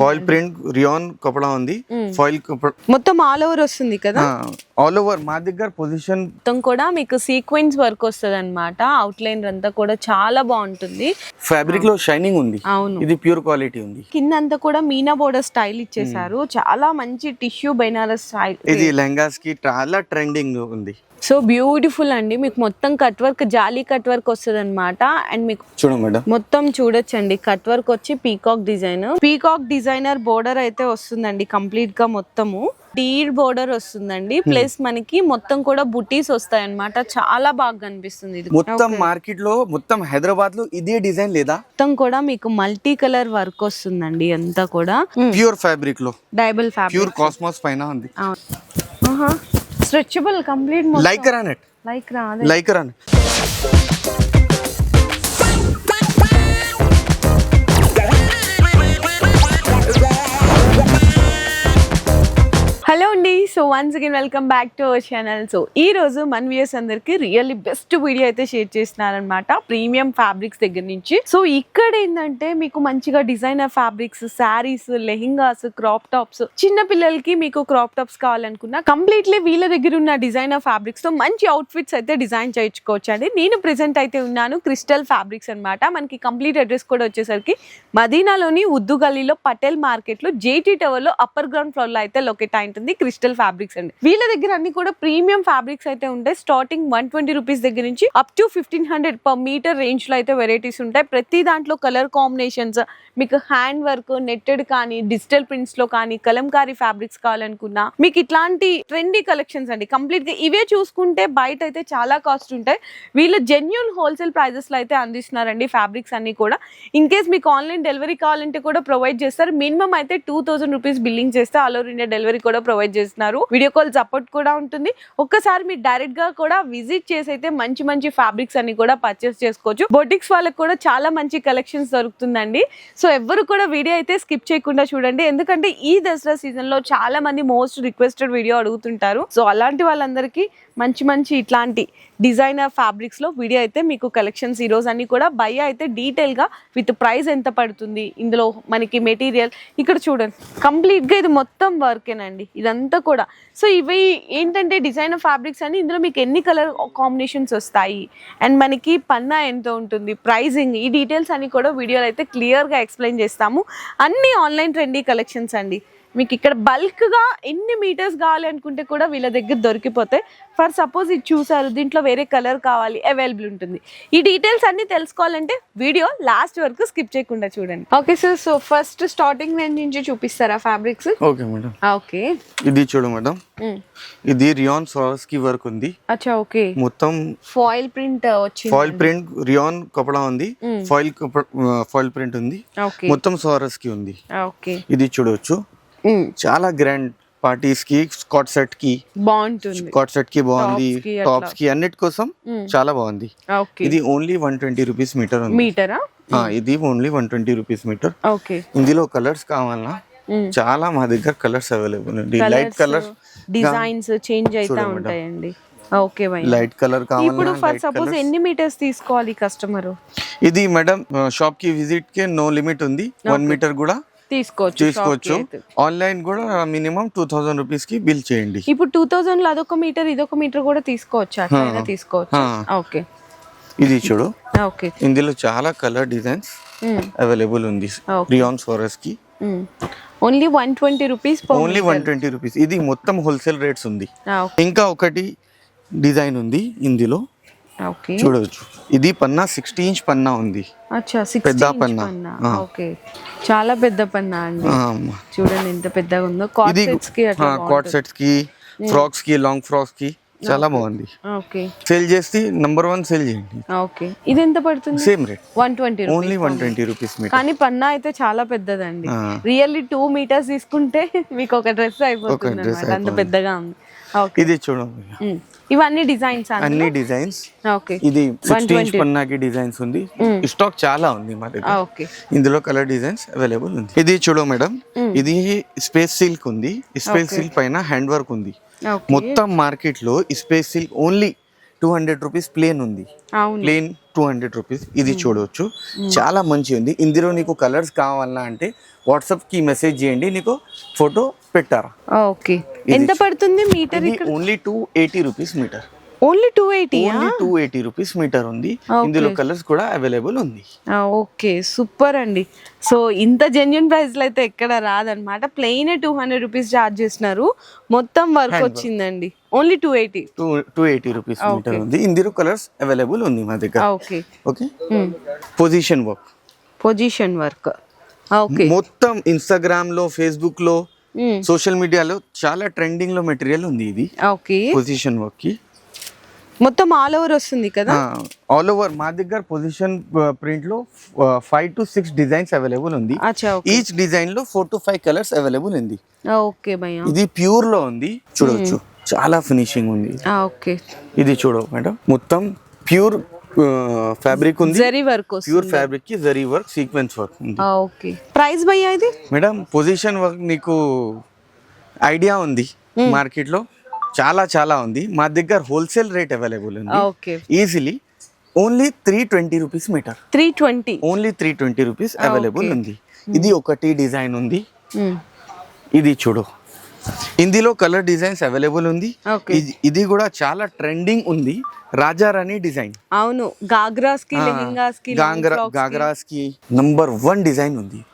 Foil print rayon కపడా ఉంది. Foil మొత్తం ఆల్ ఓవర్ వస్తుంది కదా? ఆల్ ఓవర్ మా దగ్గర పొజిషన్ మొత్తం కూడా మీకు సీక్వెన్స్ వర్క్ వస్తుంది అనమాట అవుట్ లైన్ అంతా కూడా చాలా బాగుంటుంది. ఫ్యాబ్రిక్లో షైనింగ్ ఉంది. అవును. ఇది ప్యూర్ క్వాలిటీ ఉంది. కింద అంతా కూడా మీనా బోర్డర్ స్టైల్ ఇచ్చేసారు చాలా మంచి టిష్యూ బైనారస్ స్టైల్ ఇది లెహంగాస్కి చాలా ట్రెండింగ్ ఉంది. సో బ్యూటిఫుల్ అండి. మీకు మొత్తం కట్ వర్క్ జాలీ కట్ వర్క్ వస్తుంది అనమాట అండ్ మీకు చూడు మేడం. మొత్తం చూడొచ్చండి. కట్ వర్క్ వచ్చి peacock design. Peacock designer border అయితే వస్తుందండి కంప్లీట్గా మొత్తము. డీడ్ బోర్డర్ వస్తుందండి. ప్లస్ మనకి మొత్తం కూడా బుటీస్ వస్తాయి అనమాట చాలా బాగా కనిపిస్తుంది ఇది. మొత్తం మార్కెట్లో మొత్తం హైదరాబాద్లో ఇదే డిజైన్ లేదా? మొత్తం కూడా మీకు మల్టీ కలర్ వర్క్ వస్తుందండి అంతా కూడా. ప్యూర్ ఫ్యాబ్రిక్లో డైబుల్ ఫ్యాబ్రిక్ ప్యూర్ కాస్మోస్ పైన ఉంది. స్ట్రెచబుల్ కంప్లీట్ లైక్ రానెట్ లైక్ రా like రానెట్ so once again welcome back to our channel so ఈ రోజు మన వ్యూయర్స్ అందరికి రియల్లీ బెస్ట్ వీడియో అయితే షేర్ చేస్తున్నారనమాట ప్రీమియం ఫ్యాబ్రిక్స్ దగ్గర నుంచి. సో ఇక్కడ ఏంటంటే మీకు మంచిగా designer fabrics sarees lehengas crop tops చిన్న పిల్లలకి మీకు క్రాప్ టాప్స్ కావాలనుకున్నా కంప్లీట్లీ వీళ్ళ దగ్గర ఉన్న డిజైనర్ ఫ్యాబ్రిక్స్తో మంచి అవుట్ఫిట్స్ అయితే డిజైన్ చేయించుకోవచ్చు అండి. నేను ప్రెసెంట్ అయితే ఉన్నాను క్రిస్టల్ ఫ్యాబ్రిక్స్ అన్నమాట. మనకి కంప్లీట్ అడ్రస్ కూడా వచ్చేసరికి మదీనాలోని ఉద్దు గల్లీలో పటేల్ మార్కెట్లో జేటీ టవర్లో అప్పర్ గ్రౌండ్ ఫ్లోర్లో అయితే లొకేట్ అయింటుంది క్రిస్టల్ ఫ్యాబ్రిక్స్ ఫ్యాబ్రిక్స్ అండి. వీళ్ళ దగ్గర అన్ని కూడా ప్రీమియం ఫ్యాబ్రిక్స్ అయితే ఉంటాయి. స్టార్టింగ్ వన్ ట్వంటీ రూపీస్ దగ్గర నుంచి up to fifteen hundred per metre రేంజ్లో అయితే వెరైటీస్ ఉంటాయి. ప్రతి దాంట్లో కలర్ కాంబినేషన్స్ మీకు హ్యాండ్ వర్క్ నెట్టెడ్ కానీ డిజిటల్ ప్రింట్స్లో కానీ కలంకారీ ఫ్యాబ్రిక్స్ కావాలనుకున్నా మీకు ఇట్లాంటి ట్రెండీ కలెక్షన్స్ అండి. కంప్లీట్గా ఇవే చూసుకుంటే బయట అయితే చాలా కాస్ట్ ఉంటాయి. వీళ్ళు జెన్యున్ హోల్సేల్ ప్రైజెస్లో అయితే అందిస్తున్నారండి ఫ్యాబ్రిక్స్ అన్ని కూడా. ఇన్ కేస్ మీకు ఆన్లైన్ డెలివరీ కావాలంటే కూడా ప్రొవైడ్ చేస్తారు. మినిమం అయితే టూ థౌసండ్ రూపీస్ బిల్లింగ్ చేస్తే ఆల్ ఓవర్ ఇండియా డెలివరీ కూడా ప్రొవైడ్ చేస్తున్నారు. వీడియో కాల్ సపోర్ట్ కూడా ఉంటుంది. ఒక్కసారి మీరు డైరెక్ట్గా కూడా విజిట్ చేసి అయితే మంచి మంచి ఫ్యాబ్రిక్స్ అన్ని కూడా పర్చేస్ చేసుకోవచ్చు. బొటిక్స్ వాళ్ళకి కూడా చాలా మంచి కలెక్షన్స్ దొరుకుతుందండి. సో ఎవ్వరు కూడా వీడియో అయితే స్కిప్ చేయకుండా చూడండి. ఎందుకంటే ఈ దసరా సీజన్లో చాలా మంది మోస్ట్ రిక్వెస్టెడ్ వీడియో అడుగుతుంటారు. సో అలాంటి వాళ్ళందరికీ మంచి మంచి ఇట్లాంటి డిజైనర్ ఫ్యాబ్రిక్స్లో వీడియో అయితే మీకు కలెక్షన్స్ ఈరోజు అన్నీ అన్ని కూడా బై అయితే డీటెయిల్గా విత్ ప్రైస్ ఎంత పడుతుంది ఇందులో మనకి మెటీరియల్ ఇక్కడ చూడండి. కంప్లీట్గా ఇది మొత్తం వర్కేనండి ఇదంతా కూడా. సో ఇవి ఏంటంటే డిజైనర్ ఫ్యాబ్రిక్స్ అని ఇందులో మీకు ఎన్ని కలర్ కాంబినేషన్స్ వస్తాయి? అండ్ మనకి పన్నా ఎంత ఉంటుంది? ప్రైజింగ్ ఈ డీటెయిల్స్ అన్ని కూడా వీడియోలో అయితే క్లియర్గా ఎక్స్ప్లెయిన్ చేస్తాము. అన్ని ఆన్లైన్ ట్రెండీ కలెక్షన్స్ అండి. మీకు ఇక్కడ బల్క్గా ఎన్ని మీటర్స్ కావాలి అనుకుంటే కూడా వీళ్ళ దగ్గర దొరికిపోతాయి. ఫర్ సపోజ్ ఇది చూసారు దీంట్లో వేరే కలర్ కావాలి అవైలబుల్ ఉంటుంది. ఈ డీటెయిల్స్ అన్ని తెలుసుకోవాలంటే వీడియో లాస్ట్ వరకు స్కిప్ చేయకుండా చూడండి. Okay sir so first starting range నుంచి చూపిస్తారా ఫ్యాబ్రిక్స్? Okay madam. ఓకే. ఇది చూడు మేడం. ఇది రియాన్ సాస్కి వర్క్ ఉంది. అచ్చా ఓకే. మొత్తం ఫాయిల్ ప్రింట్ వచ్చింది. ఫాయిల్ ప్రింట్ రియాన్ కపడా ఉంది. ఫాయిల్ ఫాయిల్ ప్రింట్ ఉంది. ఓకే. మొత్తం సారస్కి ఉంది ఓకే. ఇది చూడవచ్చు చాలా గ్రాండ్ పార్టీస్కి స్కాట్ సెట్కి బాగుంటుంది. స్కాట్ సెట్కి బాగుంది. టాప్స్కి అన్నిటి కోసం చాలా బాగుంది. ఓకే ఇది only one twenty rupees metre ఉంది. మీటరా ఇది only one twenty rupees metre okay ఇందులో కలర్స్ కావాలన్నా చాలా మా దగ్గర కలర్స్ అవైలబుల్ ఉంది. లైట్ కలర్ డిజైన్స్ చేంజ్ అవుతా. ఉంటాయండి. ఓకే లైట్ కలర్ ఇప్పుడు కావాలన్నా ఫర్ సపోజ్. ఎన్ని మీటర్స్ తీసుకోవాలి కస్టమర్ ఇది మేడం షాప్కి విజిట్కి నో లిమిట్ ఉంది. వన్ మీటర్ కూడా. తీసుకోవచ్చు తీసుకోవచ్చు. ఆన్లైన్ కూడా మినిమం టూ థౌసండ్ రూపీస్కి బిల్ చేయండి. ఇప్పుడు టూ థౌజండ్లో అదొక మీటర్ ఇదొక మీటర్ కూడా తీసుకోవచ్చు తీసుకోవచ్చు. ఓకే. ఇది చూడు. ఓకే. ఇందులో చాలా కలర్ డిజైన్స్ అవైలబుల్ ఉంది. Okay. Rayon ఫారెస్ట్కి. Only one twenty rupees only one twenty rupees ఇది మొత్తం హోల్సేల్ రేట్స్ ఉంది. ఇంకా ఒకటి డిజైన్ ఉంది ఇందులో. చూడవచ్చు ఇది పన్నా సిక్స్టీ ఇంచ్ పన్నా ఉంది. పెద్ద పన్నా. ఓకే. చాలా పెద్ద పన్నా అండి. చూడండి ఎంత పెద్దగా ఉందో. కాట్ ఇది సెట్స్కి అట్లా కాట్ సెట్స్కి ఫ్రాక్స్కి లాంగ్ ఫ్రాక్స్కి చాలా బాగుంది. ఓకే సేల్ చేస్తే నంబర్ వన్ సేల్ చేయండి. ఓకే ఇది ఎంత పడుతుంది? Same rate one twenty only one twenty rupees కానీ పన్నా అయితే చాలా పెద్దదండి. రియల్లీ టూ మీటర్స్ తీసుకుంటే మీకు ఒక డ్రెస్ అయిపోతుంది అంత పెద్దగా ఉంది. ఇది చూడండి. ఇవన్నీ డిజైన్స్ అన్ని డిజైన్స్. ఇది పన్నాకి డిజైన్స్ ఉంది. స్టాక్ చాలా ఉంది మా దగ్గర. ఇందులో కలర్ డిజైన్స్ అవైలబుల్ ఉంది. ఇది చూడు మేడం ఇది స్పేస్ సిల్క్ ఉంది. స్పేస్ సిల్క్ పైన హ్యాండ్ వర్క్ ఉంది. మొత్తం మార్కెట్లో space silk only two hundred rupees plain ఉంది. Plain two hundred rupees. ఇది చూడవచ్చు చాలా మంచి ఉంది ఇందులో నీకు కలర్స్ కావాలన్నా అంటే వాట్సాప్కి మెసేజ్ చేయండి. నీకు ఫోటో పెట్టారా? ఓకే. ఎంత పడుతుంది metre only two eighty rupees metre. Only two eighty only two eighty rupees metre ఉంది. ఇందులో కలర్స్ కూడా అవైలబుల్ ఉంది. ఓకే. సూపర్ అండి. సో ఇంత జెన్యున్ ప్రైస్లో అయితే ఎక్కడ రాదనమాట plain two hundred rupees charge చేస్తున్నారు మొత్తం వర్క్ వచ్చిందండి. Only two eighty. Two two eighty rupees metre ఉంది. ఇందులో కలర్స్ అవైలబుల్ ఉంది మా దగ్గర. Okay okay position work position work okay మొత్తం ఇన్స్టాగ్రామ్లో ఫేస్బుక్లో సోషల్ మీడియాలో చాలా ట్రెండింగ్లో మెటీరియల్ ఉంది ఇది. ఓకే పొజిషన్ వర్క్కి. మొత్తం ఆల్ ఓవర్ వస్తుంది కదా? ఆల్ ఓవర్ మా దగ్గర పొజిషన్ ప్రింట్లో five to six designs available ఉంది. ఈచ్ డిజైన్లో four to five colours available ఉంది. ఓకే ఇది ప్యూర్లో ఉంది. చూడవచ్చు చాలా ఫినిషింగ్ ఉంది. ఓకే. ఇది చూడవు మేడం. మొత్తం ప్యూర్ ఫ్యాబ్రిక్ ఉంది. జరీ వర్క్ ప్యూర్ ఫ్యాబ్రిక్కి జరీ వర్క్ సీక్వెన్స్ వర్క్ ఉంది. ఓకే. ప్రైస్ భయ్యా ఇది? మేడం పొజిషన్ వర్క్ నీకు ఐడియా ఉంది మార్కెట్లో చాలా చాలా ఉంది. మా దగ్గర హోల్సేల్ రేట్ అవైలబుల్ ఉంది. Okay. Easily only three twenty rupees metre three twenty only three twenty rupees available ఉంది. ఇది ఒకటి డిజైన్ ఉంది. ఇది చూడు. ఇందులో కలర్ డిజైన్స్ అవైలబుల్ ఉంది. ఇది- కూడా చాలా ట్రెండింగ్ ఉంది. రాజారాణి డిజైన్. అవును. గాగ్రాస్కి లెహెంగాస్కి గాంగ్రా గాగ్రాస్కి నంబర్ వన్ డిజైన్ ఉంది.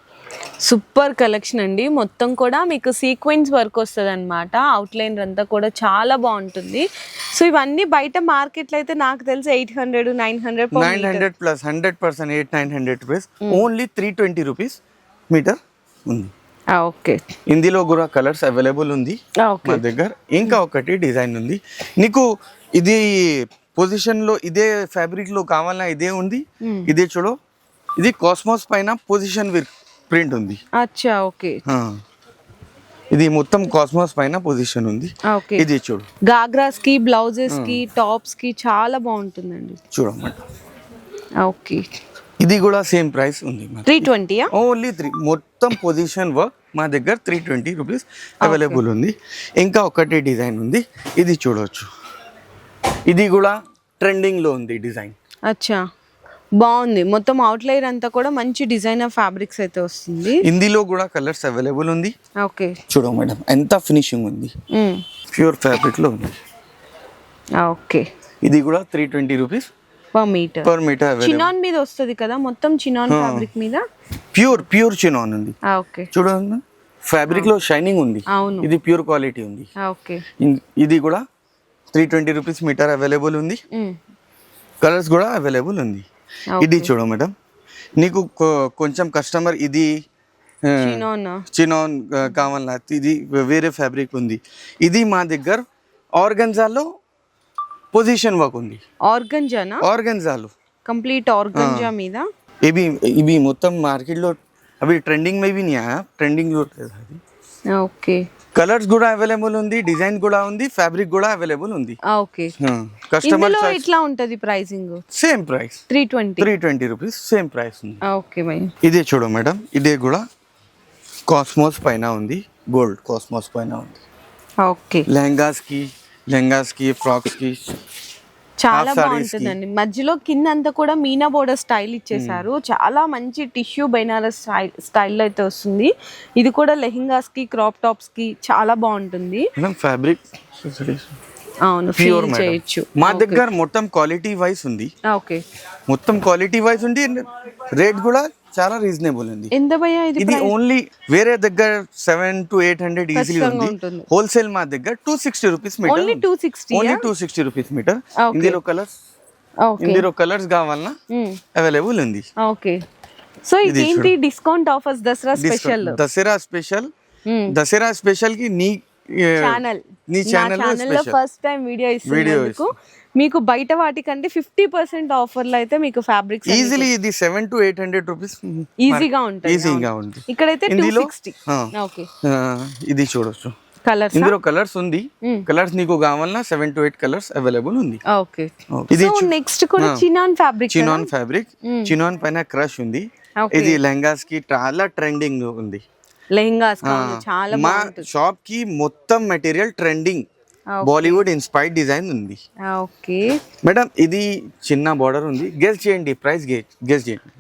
సూపర్ కలెక్షన్ అండి. మొత్తం కూడా మీకు సీక్వెన్స్ వర్క్ వస్తుంది అనమాట అవుట్లైన్ అంతా కూడా చాలా బాగుంటుంది. సో ఇవన్నీ బయట మార్కెట్లో అయితే నాకు తెలిసి eight hundred nine hundred nine hundred plus hundred percent eight nine hundred rupees only three twenty rupees metre ఉంది. ఓకే. ఇందులో కూడా కలర్స్ అవైలబుల్ ఉంది మా దగ్గర. ఇంకా ఒకటి డిజైన్ ఉంది. నీకు ఇది పొజిషన్లో ఇదే ఫ్యాబ్రిక్లో కావాలన్నా ఇదే ఉంది. ఇదే చూడు. ఇది కాస్మోస్ పైన పొజిషన్ ప్రింట్ ఉంది. అచ్చా ఓకే. ఇది మొత్తం కాస్మోస్ పైన పొజిషన్ ఉంది. ఓకే. ఇది చూడు. గాగ్రాస్కి బ్లౌజెస్కి టాప్స్కి చాలా బాగుంటుందండి. చూడమాట ఓకే. ఇది కూడా సేమ్ ప్రైస్ ఉంది త్రీ ట్వంటీయా ఓన్లీ త్రీ మొత్తం పొజిషన్ వర్క్ మా దగ్గర త్రీ ట్వంటీ రూపీస్ అవైలబుల్ ఉంది. ఇంకా ఒకటి డిజైన్ ఉంది. ఇది చూడవచ్చు ఇది కూడా ట్రెండింగ్లో ఉంది డిజైన్. అచ్చా. బాగుంది. మొత్తం అవుట్లైన్ అంతా కూడా మంచి డిజైనర్ ఫ్యాబ్రిక్స్ అయితే వస్తుంది. ఇందులో కూడా కలర్స్ అవైలబుల్ ఉంది. ఓకే. చూడ మేడం ఎంత ఫినిషింగ్ ఉంది. ప్యూర్ ఫ్యాబ్రిక్లో ఉంది. ఓకే. ఇది కూడా three twenty rupees per metre per metre available chinon మీద వస్తుంది కదా మొత్తం చినాన్ ఫ్యాబ్రిక్ మీద? ప్యూర్ ప్యూర్ చినాన్ ఉంది. ఓకే చూడండి. ఫ్యాబ్రిక్లో షైనింగ్ ఉంది. ఇది ప్యూర్ క్వాలిటీ ఉంది. ఓకే ఇన్- ఇది కూడా three twenty rupees metre available ఉంది. కలర్స్ కూడా అవైలబుల్ ఉంది. ఇది చూడు మేడం. నీకు కొంచెం కస్టమర్ ఇది చినాన్ చినాన్ కావాలన్నా ఇది వేరే ఫ్యాబ్రిక్ ఉంది. ఇది మా దగ్గర ఆర్గన్జాలో పొజిషన్ వర్క్ ఉంది. ఆర్గంజానా? ఆర్గంజాలు. కంప్లీట్ ఆర్గంజా మీద? ఇవి ఇవి మొత్తం మార్కెట్లో అవి ట్రెండింగ్ మేబీ ట్రెండింగ్ అది? ఓకే. కలర్స్ కూడా అవైలబుల్ ఉంది డిజైన్ కూడా ఉంది ఫ్యాబ్రిక్ కూడా అవైలబుల్ ఉంది. ఓకే. కస్టమర్ ఇట్లా ఉంటది pricing? Same price. Three twenty. Three twenty rupees same price ఉంది. ఓకే మై ఇదే చూడు మేడం ఇదే కూడా కాస్మోస్ పైన ఉంది గోల్డ్ కాస్మోస్ పైన ఉంది. ఓకే. లెహంగాస్కి లెహంగాస్కి ఫ్రాక్స్కి. చాలా. బాగుంటుందండి. మధ్యలో కింద అంతా కూడా మీనా బోర్డర్ స్టైల్ ఇచ్చేసారు చాలా మంచి టిష్యూ బైనారస్ స్టైల్ స్టైల్లో అయితే వస్తుంది. ఇది కూడా లెహెంగాస్కి క్రాప్ టాప్స్కి చాలా బాగుంటుంది. ఫ్యాబ్రిక్ అవును ప్యూర్ చేయొచ్చు. మా దగ్గర మొత్తం క్వాలిటీ వైస్ ఉంది. ఓకే మొత్తం క్వాలిటీ వైజ్ ఉంది. రేట్ కూడా చాలా రీజనబుల్ ఉంది ఎంత భయ్యా ఇది ఇది ఓన్లీ వేరే దగ్గర seven to eight hundred easily ఖచ్చితంగా ఉంది. ఉంటుంది. హోల్సేల్ మా దగ్గర two sixty rupees metre only two sixty only two sixty rupees metre Okay. ఇందులో కలర్స్ ఓకే ఇందులో కలర్స్ కావాలన్నా అవైలబుల్ ఉంది. ఓకే సో ఇదేంటి discount offers Dasara special Dasara special Dasara స్పెషల్కి నీ ఏ, ఛానల్ నీ నా ఛానల్ ఛానల్లో ఫస్ట్ టైం వీడియో ఇస్తున్నందుకు మీకు బయట వాటికంటే ఫిఫ్టీ పర్సెంట్ ఆఫర్లు అయితే మీకు ఫ్యాబ్రిక్స్ ఈజీలీ ఇది seven to eight hundred rupees ఈజీగా ఉంటాయి ఈజీగా ఉంది ఇక్కడైతే టూ సిక్స్టీ ఓకే. ఇది చూడొచ్చు. కలర్స్ ఇందులో కలర్స్ ఉంది. కలర్స్ నీకు కావాలన్నా seven to eight colours available ఉంది. ఓకే. ఇది నెక్స్ట్ కూడా chinon fabric chinon fabric chinon పైన క్రష్ ఉంది. ఇది లెహంగాస్కి చాలా ట్రెండింగ్ ఉంది. లెహంగాస్ చాలా మా షాప్కి మొత్తం material trending Bollywood inspired design ఉంది. ఓకే మేడం ఇది చిన్న బార్డర్ ఉంది. గెస్ చేయండి ప్రైస్ గెస్ చేయండి.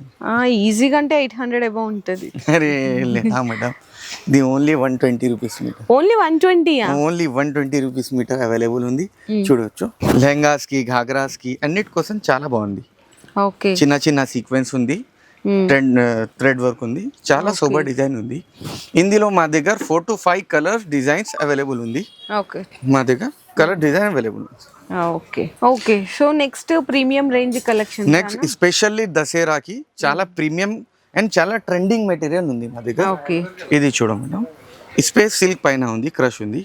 ఈజీగా అంటే ఎయిట్ హండ్రెడ్ అబౌ ఉంటుంది. అరే లేదా మేడం ఇది only one twenty rupees metre only one ట్వంటీయా only one twenty rupees metre available ఉంది. చూడొచ్చు. లెహంగాస్కి ఘాగ్రాస్కి అన్నిటి కోసం చాలా బాగుంది. ఓకే చిన్న చిన్న సీక్వెన్స్ ఉంది. ట్రెండ్ థ్రెడ్ వర్క్ ఉంది. చాలా సూపర్ డిజైన్ ఉంది. ఇందులో మా దగ్గర four to five colour designs available ఉంది. ఓకే మా దగ్గర కలర్ డిజైన్ అవైలబుల్ ఉంది. Okay okay so next premium range collection next specially దసరాకి చాలా ప్రీమియం అండ్ చాలా ట్రెండింగ్ మెటీరియల్ ఉంది మా దగ్గర. ఓకే ఇది చూడ మేడం. స్పేస్ సిల్క్ పైన ఉంది క్రష్ ఉంది.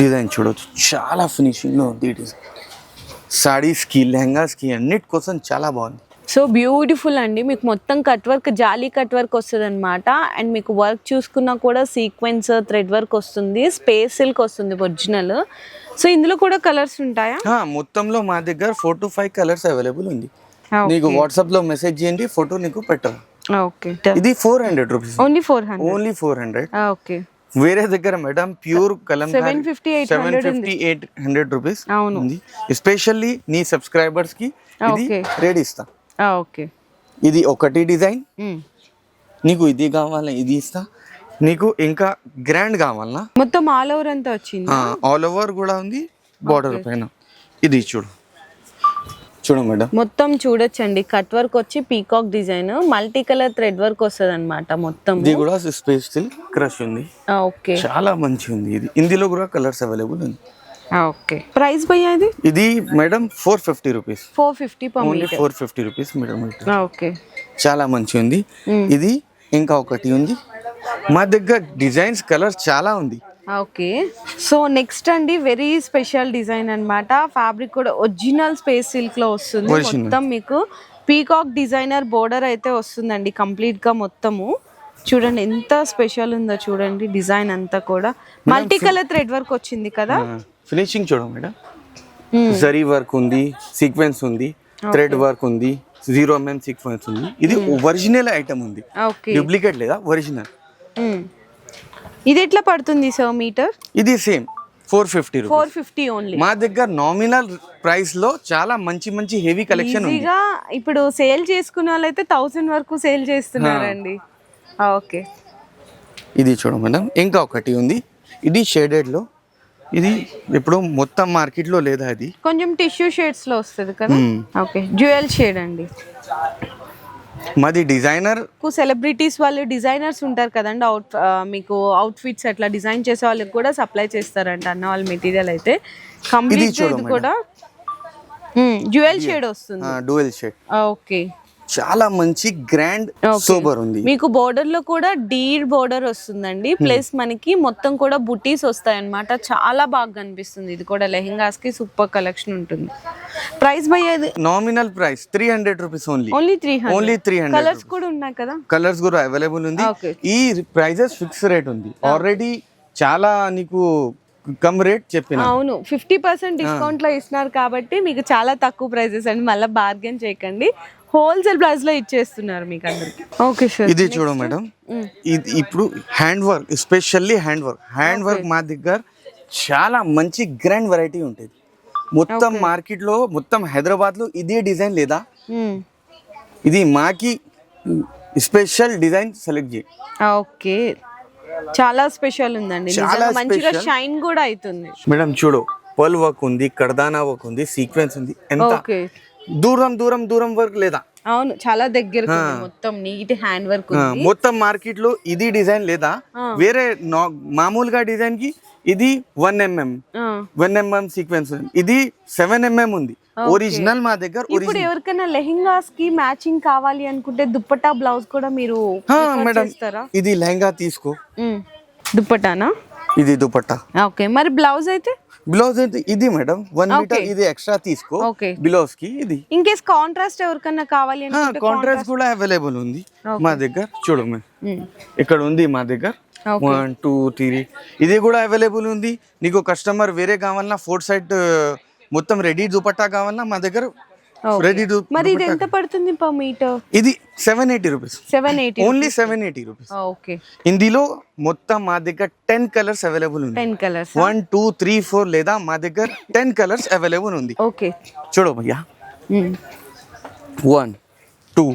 డిజైన్ చూడొచ్చు. చాలా ఫినిషింగ్లో ఉంది డిజైన్ సాడీస్కి లెహంగాస్కి అన్నిటి కోసం చాలా బాగుంది. సో బ్యూటిఫుల్ అండి. మీకు మొత్తం cut work jali cut work వస్తుంది అనమాట అండ్ మీకు వర్క్ చూసుకున్నా కూడా సీక్వెన్స్ థ్రెడ్ వర్క్ వస్తుంది. స్పేస్ సిల్క్ వస్తుంది ఒరిజినల్. సో ఇందులో కూడా కలర్స్ ఉంటాయా? మొత్తంలో మా దగ్గర four to five colours available ఉంది. నీకు వాట్సాప్లో మెసేజ్ చేయండి ఫోటో నీకు పెట్టరు. ఓకే ఇది four hundred rupees. Only four hundred? Only four hundred. Okay. వేరే దగ్గర మేడం ప్యూర్ కలం 750, 800 seven fifty eight hundred rupees అవును. ఉంది. ఎస్పెషల్లీ నీ సబ్స్క్రైబర్స్కి ఇది. రేట్ ఇస్తా. ఓకే. ఇది ఒకటి డిజైన్. నీకు ఇది కావాలా? ఇది ఇస్తా. నీకు ఇంకా గ్రాండ్ కావాలనా మొత్తం ఆల్ ఓవర్ అంతా వచ్చింది? ఆల్ ఓవర్ కూడా ఉంది బార్డర్ పైన. ఇది చూడు. చూడు మేడం. మొత్తం చూడొచ్చండి. కట్ వర్క్ వచ్చి peacock design. Multi colour thread work వస్తుంది అనమాట మొత్తం. ఇది కూడా స్పేస్ క్రష్ ఉంది. ఓకే. చాలా మంచి ఉంది ఇది. ఇందులో కూడా కలర్స్ అవైలబుల్ ఉంది. ఓకే. ప్రైస్ భయ్యా ఇది ఇది madam four fifty rupees. Four fifty per only metre. Four fifty rupees metre okay. చాలా మంచి ఉంది. ఇది ఇంకా ఒకటి ఉంది. మా దగ్గర డిజైన్స్ కలర్స్ చాలా ఉంది. ఓకే. సో నెక్స్ట్ అండి వెరీ స్పెషల్ డిజైన్ అన్నమాట. ఫ్యాబ్రిక్ కూడా ఒరిజినల్ స్పేస్ సిల్క్లో వస్తుంది. మొత్తం మీకు పీకాక్ డిజైనర్ బోర్డర్ అయితే వస్తుందండి కంప్లీట్గా మొత్తము. చూడండి ఎంత స్పెషల్ ఉందో చూడండి డిజైన్ అంతా కూడా. మల్టీ కలర్ థ్రెడ్ వర్క్ వచ్చింది కదా? ఫినిషింగ్ చూడ మేడం. జరీ వర్క్ ఉంది సీక్వెన్స్ ఉంది థ్రెడ్ వర్క్ ఉంది జీరో ఎంఎం సీక్వెన్స్ ఉంది. ఇది ఒరిజినల్ ఐటమ్ ఉంది. డూప్లికేట్ లేదా? ఒరిజినల్. ఇది ఎట్లా పడుతుంది సార్ మీటర్? ఇది same. Four fifty four fifty only. మా దగ్గర నామినల్ ప్రైస్లో చాలా మంచి మంచి హెవీ కలెక్షన్ ఉంది. ఇప్పుడు సేల్ చేసుకున్న వాళ్ళైతే థౌసండ్ వరకు సేల్ చేస్తున్నారండి. ఓకే. ఇది చూడ మేడం. ఇంకా ఒకటి ఉంది. ఇది షేడెడ్లో ఇది ఇప్పుడు మొత్తం మార్కెట్లో లేదా అది? కొంచెం టిష్యూ షేడ్స్లో వస్తుంది కదా. ఓకే డ్యూయల్ షేడ్ అండి. మాది డిజైనర్. సెలబ్రిటీస్ వాళ్ళు డిజైనర్స్ ఉంటారు కదండి అవుట్ మీకు అవుట్ఫిట్స్ అట్లా డిజైన్ చేసే వాళ్ళకి కూడా సప్లై చేస్తారంట అన్న వాళ్ళ మెటీరియల్ అయితే. కంప్లీట్ కూడా డ్యూయల్ షేడ్ వస్తుంది. Dual shade. ఓకే. చాలా మంచి గ్రాండ్. సూపర్ ఉంది. మీకు బోర్డర్లో కూడా డీడ్ బోర్డర్ వస్తుందండి. ప్లస్ మనకి మొత్తం కూడా బుటీస్ వస్తాయి అన్నమాట చాలా బాగా కనిపిస్తుంది. ఇది కూడా లెహెంగాస్కి సూపర్ కలెక్షన్ ఉంటుంది. Price భయ్యేది nominal price three hundred rupees only only three only three hundred colours కూడా ఉన్నాయి కదా? కలర్స్ కూడా అవైలబుల్ ఉంది. ఈ ప్రైజెస్ ఫిక్స్ రేట్ ఉంది. ఆల్రెడీ చాలా నీకు కమ్ రేట్ చెప్పిన. అవును. ఫిఫ్టీ పర్సెంట్ డిస్కౌంట్లో ఇస్తున్నారు కాబట్టి మీకు చాలా తక్కువ ప్రైజెస్ అండి. మళ్ళీ బార్గెన్ చేయకండి. హోల్సేల్ ప్రైస్లో ఇచ్చేస్తున్నారు మీకు అందరికి ఓకే సార్ ఇది చూడు మేడం. ఇది ఇప్పుడు hand work especially hand work. Hand work మా దగ్గర చాలా మంచి గ్రాండ్ వెరైటీ ఉంటుంది. మొత్తం మార్కెట్లో మొత్తం హైదరాబాద్లో ఇదే డిజైన్ లేదా? ఇది మాకి స్పెషల్ డిజైన్ సెలెక్ట్ చేయి. ఓకే. చాలా స్పెషల్ ఉందండి. చాలా మంచిగా. షైన్ కూడా అవుతుంది. మేడం చూడు పల్ వర్క్ ఉంది కడదానా వర్క్ ఉంది సీక్వెన్స్ ఉంది ఎంత ఓకే. దూరం దూరం దూరం వర్క్ లేదా? అవును చాలా దగ్గర మొత్తం నీట్ హ్యాండ్ వర్క్ మొత్తం మార్కెట్లో ఇది డిజైన్ లేదా? వేరే మామూలుగా డిజైన్కి ఇది one MM. One MM sequence. ఇది సెవెన్ ఎంఎం ఉంది. ఒరిజినల్ మా దగ్గర ఇప్పుడు ఎవరికైనా లెహెంగాస్కి మ్యాచింగ్ కావాలి అనుకుంటే దుప్పటా బ్లౌజ్ కూడా మీరు మేడం ఇది లెహంగా తీసుకో. దుప్పటానా? ఇది దుపట్టా. ఓకే మరి బ్లౌజ్ అయితే? బ్లౌజ్ అయితే ఇది మేడం వన్ మీటర్ ఇది ఎక్స్ట్రా తీసుకో. బ్లౌజ్కి ఇది. ఇన్ కేస్ కాంట్రాస్ట్ ఎవరికైనా కావాలి అనుకుంటే కాంట్రాక్ట్ కూడా అవైలబుల్ ఉంది మా దగ్గర. చూడు మ్మ్. ఇక్కడ ఉంది మా దగ్గర. వన్ టూ త్రీ ఇది కూడా అవైలబుల్ ఉంది. నీకు కస్టమర్ వేరే కావాలన్నా ఫోర్ సైడ్ మొత్తం రెడీ దుపట్టా కావాలన్నా మా దగ్గర. రెడీ టు మరి ఇది ఎంత పడుతుంది పర్ మీటర్ ఇది seven eighty rupees seven eighty only seven eighty rupees okay ఇందులో మొత్తం మా దగ్గర టెన్ కలర్స్ అవైలబుల్ ఉంది ten colours one two three four లేదా మా దగ్గర టెన్ కలర్స్ అవైలబుల్ ఉంది. ఓకే చూడు భయ్యా. One two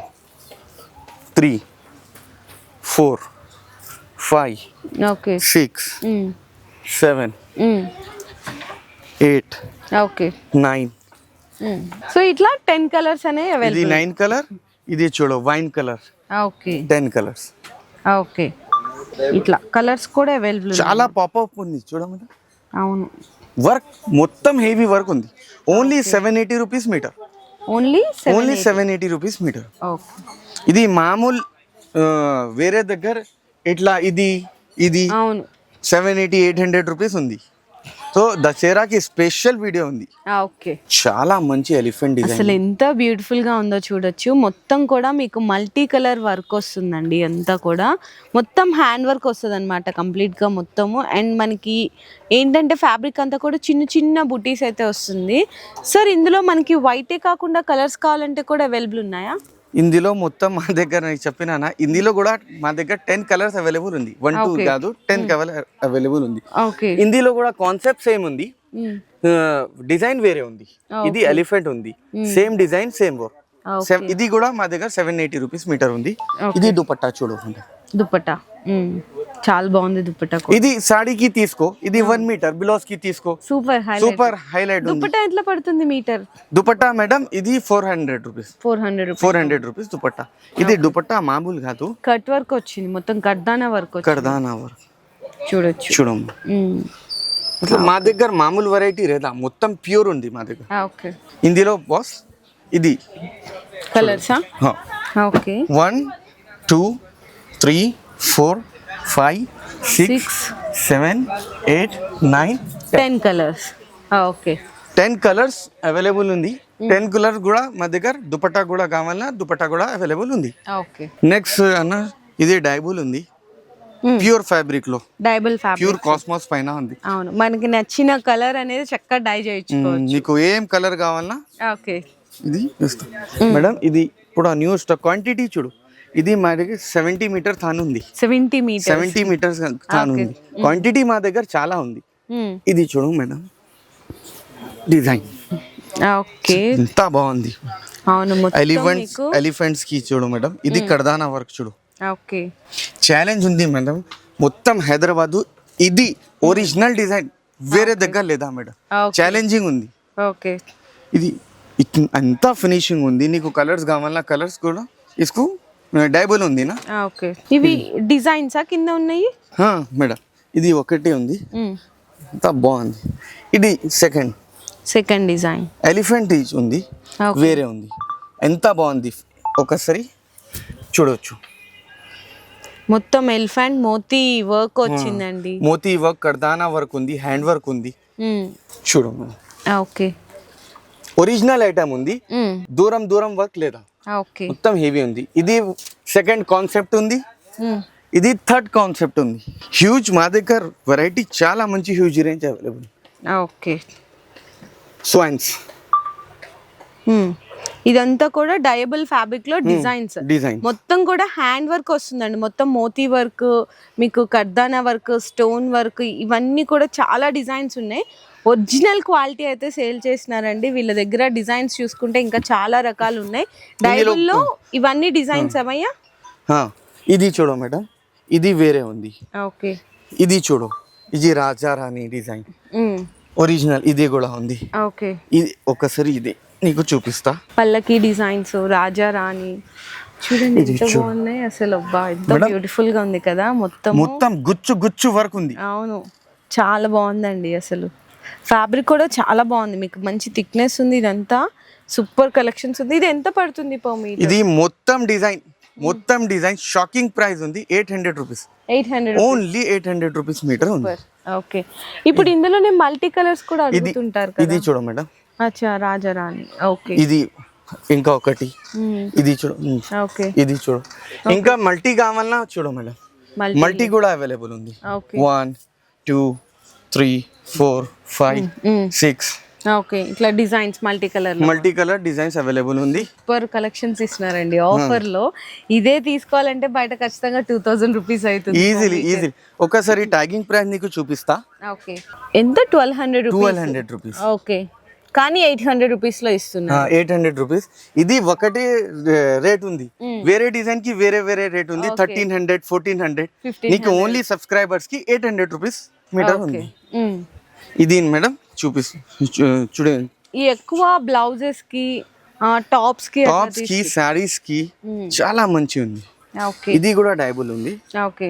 three four five okay six seven eight okay nine so ఇట్లా టెన్ కలర్స్ అనేవి ఇది అవైలబుల్ నైన్ కలర్ ఇది చూడు wine colour okay ten colours okay ఇట్లా కలర్స్ కూడా అవైలబుల్ చాలా పాపప్ ఉంది చూడమంటే అవును. వర్క్ మొత్తం హెవీ వర్క్ ఉంది. Only seven eighty rupees metre only only seven eighty rupees metre ఇది మామూలు వేరే దగ్గర ఇట్లా ఇది ఇది అవును. Seven eighty eight hundred rupees ఉంది. సో దసరాకి స్పెషల్ వీడియో ఉంది. ఓకే. చాలా మంచి ఎలిఫెంట్ డిజైన్. అసలు ఎంత బ్యూటిఫుల్గా ఉందో చూడొచ్చు. మొత్తం కూడా మీకు మల్టీ కలర్ వర్క్ వస్తుందండి అంతా కూడా. మొత్తం హ్యాండ్ వర్క్ వస్తుంది అనమాట కంప్లీట్గా మొత్తము. అండ్ మనకి ఏంటంటే ఫ్యాబ్రిక్ అంతా కూడా చిన్న చిన్న బుటీస్ అయితే వస్తుంది. సార్ ఇందులో మనకి వైటే కాకుండా కలర్స్ కావాలంటే కూడా అవైలబుల్ ఉన్నాయా? ఇందులో మొత్తం మా దగ్గర నేను చెప్పినానా ఇందులో కూడా మా దగ్గర టెన్ కలర్స్ అవైలబుల్ ఉంది. One two. కాదు టెన్ అవైలబుల్ ఉంది. ఇందులో కూడా కాన్సెప్ట్ సేమ్ ఉంది. డిజైన్ వేరే ఉంది. ఇది. ఎలిఫెంట్ ఉంది. సేమ్ డిజైన్ సేమ్ వర్క్ ఇది కూడా మా దగ్గర సెవెన్ ఎయిటీ రూపీస్ మీటర్ ఉంది. ఇది దుపట్టా చూడు. దుప్పటా చాలా బాగుంది దుప్పటా కూడా. ఇది సాడీకి తీసుకో ఇది వన్ మీటర్ బ్లౌజ్కి తీసుకో. సూపర్ సూపర్ హైలైట్ ఉంది. దుప్పటా ఎంత పడుతుంది మీటర్ దుపట్టా మేడం ఇది four hundred rupees four hundred four hundred rupees dupatta ఇది దుపట్టా మామూలు కాదు. కట్ వర్క్ వచ్చింది మొత్తం కర్దానా వర్క్ కడదానా వర్క్ చూడొచ్చు. చూడము మ్మ్. అసలు మా దగ్గర మామూలు వెరైటీ లేదా? మొత్తం ప్యూర్ ఉంది మా దగ్గర. ఓకే ఇందులో బాస్ ఇది. కలర్సా okay one two three four five six seven eight nine ten. Colours. Okay. Ten colours available ఉంది. టెన్ కలర్స్ కూడా మా దగ్గర దుపట్టా కూడా కావాలన్నా దుపట్టా కూడా అవైలబుల్ ఉంది. ఓకే. నెక్స్ట్ అన్న ఇది డైబుల్ ఉంది. ప్యూర్ ఫ్యాబ్రిక్లో డైబుల్ ఫ్యాబ్రిక్. ప్యూర్ కాస్మోస్ పైన ఉంది. అవును. మనకి నచ్చిన కలర్ అనేది చక్కగా డై చేయించుకోవచ్చు. నీకు ఏం కలర్ కావాలన్నా ఓకే. ఇది మేడం ఇది ఇప్పుడు న్యూ స్టాక్ క్వాంటిటీ చూడు. ఇది మా దగ్గర సెవెంటీ మీటర్ తాను ఉంది. సెవెంటీ మీటర్ సెవెంటీ మీటర్స్ తాను ఉంది. క్వాంటిటీ మా దగ్గర చాలా ఉంది. ఇది చూడు మేడం. డిజైన్ ఓకే ఎంత బాగుంది. అవును ఎలిఫెంట్స్ ఎలిఫెంట్స్కి చూడు మేడం. ఇది కడదానా వర్క్ చూడు. ఓకే ఛాలెంజ్ ఉంది మేడం. మొత్తం హైదరాబాద్. ఇది ఒరిజినల్ డిజైన్ వేరే దగ్గర లేదా మేడం? ఛాలెంజింగ్ ఉంది. ఓకే ఇది అంతా ఫినిషింగ్ ఉంది. నీకు కలర్స్ కావాలన్నా కలర్స్ కూడా ఇసుకు. డైబుల్ ఉంది ఓకే. ఇవి డిజైన్సా కింద ఉన్నాయి? మేడం. ఇది ఒకటి ఉంది. అంతా బాగుంది. ఇది సెకండ్. Second design. ఎలిఫెంట్ ఉంది. వేరే ఉంది. ఎంత బాగుంది? ఒకసారి చూడొచ్చు. మొత్తం ఎలిఫెంట్ మోతీ వర్క్ వచ్చిందండి. మోతీ వర్క్ కర్దానా వర్క్ ఉంది హ్యాండ్ వర్క్ ఉంది. చూడు మేడం. ఓకే. ఒరిజినల్ ఐటమ్ ఉంది. దూరం దూరం వర్క్ లేదా? మొత్తం హెవీ ఉంది. ఇది సెకండ్ కాన్సెప్ట్ ఉంది. ఇది థర్డ్ కాన్సెప్ట్ ఉంది. హ్యూజ్ మా దగ్గర వెరైటీ చాలా మంచి huge range available okay swans ఇదంతా కూడా డయబుల్ ఫ్యాబ్రిక్లో డిజైన్స్ డిజైన్ మొత్తం కూడా హ్యాండ్ వర్క్ వస్తుందండి. మొత్తం మోతీ వర్క్ మీకు కర్దానా వర్క్ స్టోన్ వర్క్ ఇవన్నీ కూడా చాలా డిజైన్స్ ఉన్నాయి. ఒరిజినల్ క్వాలిటీ అయితే సేల్ చేసినారండి. వీళ్ళ దగ్గర డిజైన్స్ చూసుకుంటే ఇంకా చాలా రకాలు ఉన్నాయి. డైబుల్లో ఇవన్నీ డిజైన్స్ ఏమయ్యా? ఇది చూడు మేడం. ఇది వేరే ఉంది. ఓకే. ఇది చూడు. ఇది రాజా రాణి డిజైన్. ఒరిజినల్ ఇది కూడా ఉంది. ఓకే. ఇది ఒకసారి ఇది. నీకు చూపిస్తా. పల్లకి డిజైన్స్ రాజా రాణి. చూడండి ఎంత బాగున్నాయి అసలు. అబ్బా ఎంత బ్యూటిఫుల్గా ఉంది కదా మొత్తం మొత్తం గుచ్చు గుచ్చు వర్క్ ఉంది. అవును. చాలా బాగుందండి అసలు. ఫ్యాబ్రిక్ కూడా చాలా బాగుంది. మీకు మంచి థిక్నెస్ ఉంది ఇదంతా. సూపర్ కలెక్షన్స్ ఉంది. ఇది ఎంత పడుతుంది ఇది మొత్తం డిజైన్ మొత్తం డిజైన్ షాకింగ్ ప్రైస్ ఉంది. Eight hundred rupees. Eight hundred only eight hundred rupees metre ఉంది. ఓకే. ఇప్పుడు ఇందులోనే మల్టీ కలర్స్ కూడా అడుగుతుంటారు ఇది చూడు మేడం. అచ్చా రాజారాణి ఓకే. ఇది ఇంకా ఒకటి. ఇది చూడు. ఓకే. ఇది చూడు. ఇంకా మల్టీ కావాలన్నా చూడు మేడం. మల్టీ. కూడా అవైలబుల్ ఉంది. One two three four five six. Okay ఇట్లా designs multi colour multi colour designs available ఉంది. సూపర్ కలెక్షన్స్ ఇస్తున్నారండి ఆఫర్లో ఇదే తీసుకోవాలంటే బయట ఖచ్చితంగా టూ థౌసండ్ రూపీస్ అవుతుంది. ఈజీలీ ఈజీ ఒకసారి ట్యాగింగ్ ప్రైస్ నీకు చూపిస్తా. ఓకే. ఎంత? Twelve hundred twelve hundred rupees. Okay. కానీ ఎయిట్ హండ్రెడ్ రూపీస్లో ఇస్తున్నారు ఎయిట్ హండ్రెడ్ రూపీస్. ఇది ఒకటి రేట్ ఉంది. వేరే డిజైన్కి వేరే వేరే రేట్ ఉంది. Thirteen hundred fourteen hundred. 1500. నీకు ఓన్లీ సబ్స్క్రైబర్స్కి ఎయిట్ హండ్రెడ్ రూపీస్ మీటర్ ఉంది. ఇది మేడం? చూపిస్తు చూడండి. ఈ ఎక్కువ బ్లౌజెస్కి టాప్స్కి టాప్స్కి శారీస్కి చాలా మంచి ఉంది. ఇది కూడా డైబుల్ ఉంది. ఓకే.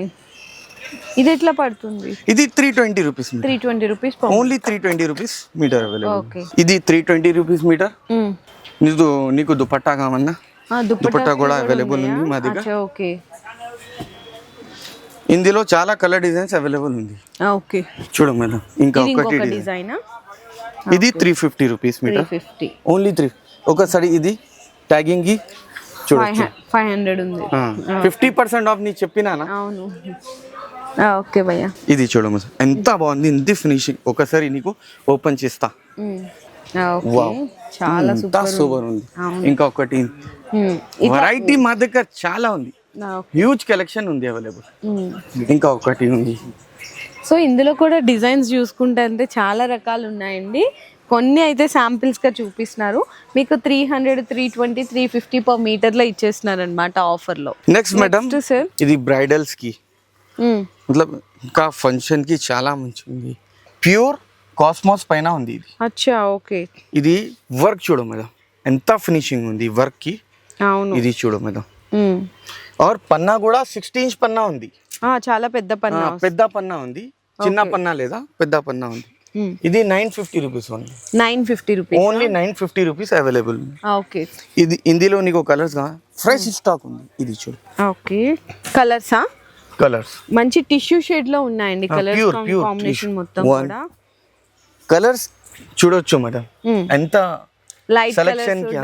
ఇది ఎట్లా పడుతుంది? ఇది three twenty rupees three twenty rupees only three twenty rupees metre available. ఇది త్రీ ట్వంటీ రూపీస్ మీటర్ నీకు నీకు దుపట్టా కావన్నా దుపట్టా కూడా అవైలబుల్ ఉంది మా దగ్గర. ఓకే. ఇందులో చాలా కలర్ డిజైన్స్ అవైలబుల్ ఉంది. ఓకే. చూడు మేడం ఇంకా ఒకటి డిజైన్. ఇది three fifty rupees metre. Only three ఒకసారి ఇది ట్యాగింగ్ చూడొచ్చు. ఫైవ్ హండ్రెడ్ ఉంది. ఫిఫ్టీ పర్సెంట్ ఆఫ్ నీ చెప్పినానా? అవును. ఓకే భయ్యా. ఇది చూడు మేడం ఎంత బాగుంది ఇంత ఫినిషింగ్ ఒకసారి నీకు ఓపెన్ చేస్తా. చాలా సూపర్ ఉంది. ఇంకా ఒకటి. వెరైటీ మా దగ్గర చాలా ఉంది. హ్యూజ్ కలెక్షన్ ఉంది అవైలబుల్ ఇంకా ఒకటి ఉంది. సో ఇందులో కూడా డిజైన్స్ చూసుకుంటే అంటే చాలా రకాలు ఉన్నాయండి. కొన్ని అయితే samples గా చూపిస్తున్నారు. మీకు three hundred three twenty three fifty per మీటర్లో ఇచ్చేస్తున్నారు అనమాట ఆఫర్లో నెక్స్ట్ మేడం సార్ ఇది బ్రైడల్స్కి. మతలబ్ ఇంకా ఫంక్షన్కి చాలా మంచి ఉంది. ప్యూర్ కాస్మాస్ పైన ఉంది ఇది. అచ్చా ఓకే. ఇది వర్క్ చూడు మేడం ఎంత ఫినిషింగ్ ఉంది వర్క్కి. అవును. ఇది చూడు మేడం. ఆర్ పన్నా కూడా సిక్స్టీ ఇంచ్ పన్నా ఉంది. చాలా పెద్ద పని ఆ, పెద్ద పన్నా ఉంది. చిన్న పన్నా లేదా? పెద్ద పన్నా ఉంది. ఇది nine fifty rupees only. Nine fifty rupees only nine fifty rupees available. Okay. ఇది ఇందులో నీకు కలర్స్ ఫ్రెష్ స్టాక్ ఉంది. ఇది చూడు. ఓకే. కలర్సా కలర్స్ మంచి టిష్యూ షేడ్లో ఉన్నాయండి కలర్స్ కాంబినేషన్. మొత్తం. కూడా. కలర్స్ చూడొచ్చు మేడం. ఎంత లైట్ కలర్స్కి,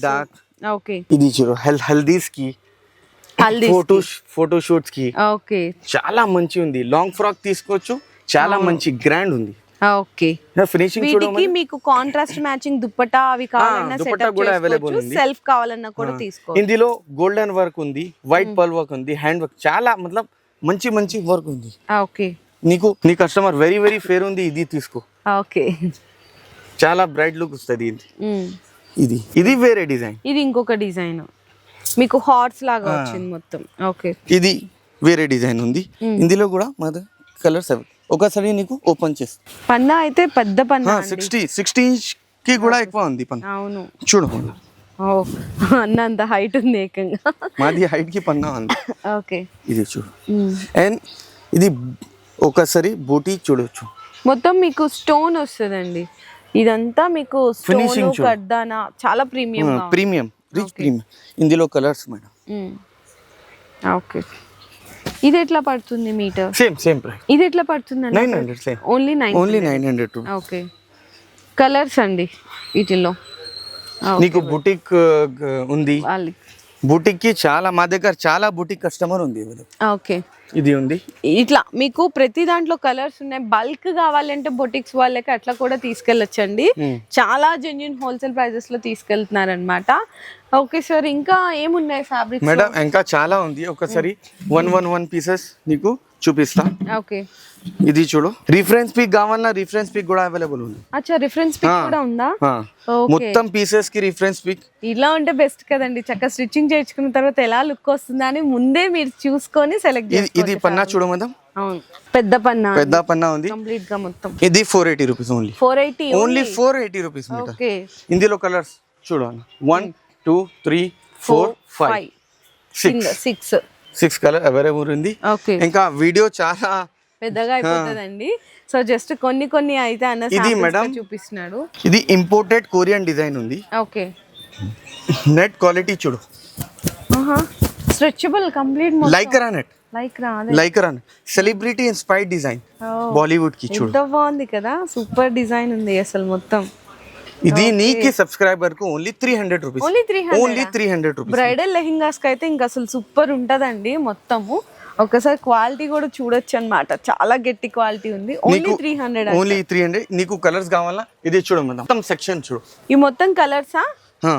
డార్క్. ఓకే ఇది చూడు హెల్ హల్దీస్కి హల్దీ ఫోటో ఫోటో షూట్స్కి ఓకే చాలా మంచి ఉంది. లాంగ్ ఫ్రాక్ తీసుకోవచ్చు. చాలా మంచి గ్రాండ్ ఉంది. ఓకే ఫినిషింగ్ చూడు వీటికి మీకు కాంట్రాస్ట్ మ్యాచింగ్ దుప్పటా అవి కావాలన్నా దుపట్టా సెటప్ కూడా చేసుకోవచ్చు. ఉంది. సెల్ఫ్ కావాలన్నా కూడా తీసుకో ఇందులో గోల్డెన్ వర్క్ ఉంది. వైట్ పర్ల్ వర్క్ ఉంది. హ్యాండ్ వర్క్ చాలా మతలబ్ మంచి మంచి వర్క్ ఉంది. ఓకే నీకు నీ కస్టమర్ వెరీ వెరీ ఫేర్ ఉంది. ఇది తీసుకో. ఓకే చాలా బ్రైట్ లుక్ వస్తుంది ఇది. మ్మ్. ఇది. ఇది వేరే డిజైన్. ఇది ఇంకొక డిజైన్. మీకు హార్ట్స్ లాగా వచ్చింది మొత్తం. ఓకే. ఇది వేరే డిజైన్ ఉంది. ఇందులో కూడా మా కలర్స్ అవి ఒకసారి నీకు ఓపెన్ చేస్తా. పన్నా అయితే పెద్ద పన్నా. సిక్స్టీ సిక్స్టీ ఇంచ్కి కూడా ఎక్కువ ఉంది పన్ను. అవును. చూడు. ఓ అన్న అంత హైట్ ఉంది ఏకంగా. మాది హైట్కి పన్నా ఉంది. ఓకే. ఇది చూడు. అండ్ ఇది ఒకసారి బూటీ చూడొచ్చు. మొత్తం మీకు స్టోన్ వస్తుందండి. ఇదంతా మీకు చూడు. కడ్దానా? చాలా ప్రీమియం ప్రీమియం రిచ్ ప్రీమియం ఇందులో కలర్స్ మేడం ఓకే ఇది ఎట్లా పడుతుంది మీటర్ సేమ్ సేమ్ ప్రైస్ ఇది ఎట్లా పడుతుంది nine hundred same only nine only nine hundred okay colours అండి వీటిల్లో. నీకు బుటిక్ ఉంది. వాళ్ళకి బుటిక్కి చాలా మా దగ్గర చాలా బుటిక్ కస్టమర్ ఉంది ఓకే. ఇది ఉంది. ఇట్లా మీకు ప్రతి దాంట్లో కలర్స్ ఉన్నాయి. బల్క్ కావాలంటే బొటిక్స్ వాళ్ళకి అట్లా కూడా తీసుకెళ్ళొచ్చండి. చాలా జెన్యున్ హోల్సేల్ ప్రైజెస్లో తీసుకెళ్తున్నారు అనమాట ఓకే సార్ ఇంకా ఏమున్నాయి ఫ్యాబ్రిక్స్ మేడం ఇంకా చాలా ఉంది. ఒకసారి వన్ వన్ వన్ పీసెస్ నీకు చూపిస్తా. ఓకే. ఇది చూడు. రిఫరెన్స్ పిక్ కావాలన్నా రిఫరెన్స్ పిక్ కూడా అవైలబుల్ ఉంది. అచ్చా రిఫరెన్స్ పిక్ కూడా ఉందా? మొత్తం పీసెస్కి రిఫరెన్స్ పిక్ ఇలా ఉంటే బెస్ట్ కదండి. చక్కగా స్టిచ్చింగ్ చేయించుకున్న తర్వాత ఎలా లుక్ వస్తుందా అని ముందే మీరు చూసుకొని సెలెక్ట్ ఇది ఇది పన్నా చూడు మేడం అవును. పెద్ద పన్నా పెద్ద పన్నా ఉంది. కంప్లీట్గా మొత్తం. ఇది four eighty rupees only four eighty only four eighty rupees okay ఇందులో కలర్స్ చూడు one two three four five five six six six colour available ఉంది. ఓకే ఇంకా వీడియో చాలా పెద్దగా అయిపోతుందండి. సో జస్ట్ కొన్ని కొన్ని అయితే అన్న ఇది మేడం. చూపిస్తున్నాడు. ఇది ఇంపోర్టెడ్ కొరియన్ డిజైన్ ఉంది. ఓకే. నెట్ క్వాలిటీ చూడు. Stretchable complete lycra net lycra అదే. లైకరా సెలబ్రిటీ ఇన్స్పైర్డ్ డిజైన్ బాలీవుడ్కి చూడు. బాగుంది కదా. సూపర్ డిజైన్ ఉంది అసలు మొత్తం. ఇది నీకి సబ్స్క్రైబర్కు only three hundred rupees only three hundred rupees bridal లెహింగాస్కి అయితే ఇంకా అసలు సూపర్ ఉంటదండి మొత్తము. ఒకసారి క్వాలిటీ కూడా చూడొచ్చు అన్నమాట చాలా గట్టి క్వాలిటీ ఉంది. Only three hundred only three hundred నీకు కలర్స్ కావాలా? ఇది చూడు మొత్తం సెక్షన్ చూడు. ఈ మొత్తం కలర్సా.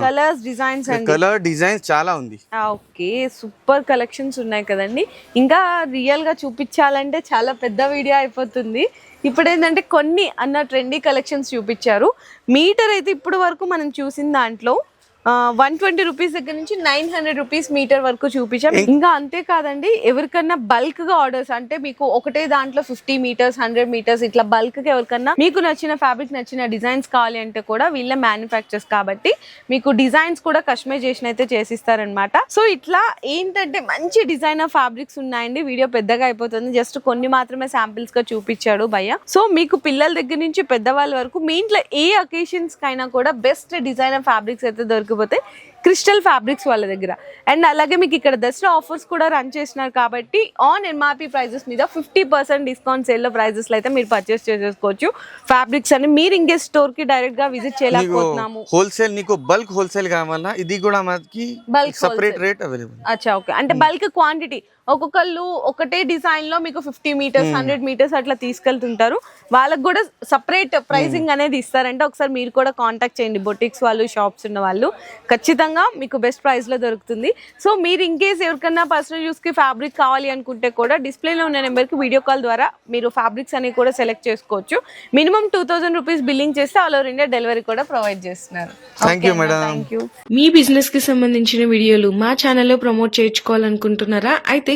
కలర్స్ డిజైన్స్ అండి. కలర్ డిజైన్స్ చాలా ఉంది. ఓకే. సూపర్ కలెక్షన్స్ ఉన్నాయి కదండి. ఇంకా రియల్గా చూపించాలంటే చాలా పెద్ద వీడియో అయిపోతుంది. ఇప్పుడు ఏంటంటే కొన్ని అన్న ట్రెండీ కలెక్షన్స్ చూపించారు. మీటర్ అయితే ఇప్పుడు వరకు మనం చూసిన దాంట్లో వన్ ట్వంటీ రూపీస్ దగ్గర నుంచి నైన్ హండ్రెడ్ రూపీస్ మీటర్ వరకు చూపించాం. ఇంకా అంతే కాదండి ఎవరికన్నా బల్క్గా ఆర్డర్స్ అంటే మీకు ఒకటే దాంట్లో ఫిఫ్టీ మీటర్స్ హండ్రెడ్ మీటర్స్ ఇట్లా బల్క్గా ఎవరికన్నా మీకు నచ్చిన ఫ్యాబ్రిక్ నచ్చిన డిజైన్స్ కావాలి అంటే కూడా వీళ్ళ మ్యానుఫ్యాక్చర్స్ కాబట్టి మీకు డిజైన్స్ కూడా కస్టమైజేషన్ అయితే చేసిస్తారనమాట సో ఇట్లా ఏంటంటే మంచి డిజైనర్ ఫ్యాబ్రిక్స్ ఉన్నాయండి. వీడియో పెద్దగా అయిపోతుంది. జస్ట్ కొన్ని మాత్రమే శాంపిల్స్గా చూపించాడు భయ్య. సో మీకు పిల్లల దగ్గర నుంచి పెద్దవాళ్ళ వరకు మీ ఇంట్లో ఏ అకేషన్స్ కైనా కూడా బెస్ట్ డిజైనర్ ఫ్యాబ్రిక్స్ అయితే దొరికిపోతాయి క్రిస్టల్ ఫ్యాబ్రిక్స్ వాళ్ళ దగ్గర. అండ్ అలాగే మీకు ఇక్కడ దసరా ఆఫర్స్ కూడా రన్ చేసినారు కాబట్టి ఆన్ ఎంఆర్పి ప్రైజెస్ మీద fifty percent discount sale prices అయితే మీరు పర్చేస్ చేసేసుకోవచ్చు. ఫ్యాబ్రిక్స్ అని మీరు ఇంకే స్టోర్కి డైరెక్ట్గా విజిట్ చేయలేకపోతున్నాము. హోల్సేల్ నీకు బల్క్ హోల్సేల్ కావాలా ఇది కూడా మనకి Bulk సపరేట్. రేట్ అవైలబుల్ అచ్చా ఓకే. అంటే బల్క్ క్వాంటిటీ ఒక్కొక్కళ్ళు ఒకటే డిజైన్లో మీకు ఫిఫ్టీ మీటర్స్ హండ్రెడ్ మీటర్స్ అట్లా తీసుకెళ్తుంటారు. వాళ్ళకి కూడా సపరేట్ ప్రైసింగ్ అనేది ఇస్తారంటే. ఒకసారి మీరు కూడా కాంటాక్ట్ చేయండి. బొటిక్స్ వాళ్ళు షాప్స్ ఉన్న వాళ్ళు. ఖచ్చితంగా మీకు బెస్ట్ ప్రైస్లో దొరుకుతుంది. సో మీరు ఇన్ కేస్ ఎవరికన్నా పర్సనల్ యూస్కి ఫ్యాబ్రిక్ కావాలి అనుకుంటే కూడా డిస్ప్లేలో ఉన్న నెంబర్కి వీడియో కాల్ ద్వారా మీరు ఫ్యాబ్రిక్స్ అనేవి కూడా సెలెక్ట్ చేసుకోవచ్చు. Minimum two thousand rupees billing చేస్తే ఆల్ ఓవర్ ఇండియా డెలివరీ కూడా ప్రొవైడ్ చేస్తున్నారు. మీ బిజినెస్కి సంబంధించిన వీడియోలు మా ఛానల్లో ప్రమోట్ చేయించుకోవాలనుకుంటున్నారా? అయితే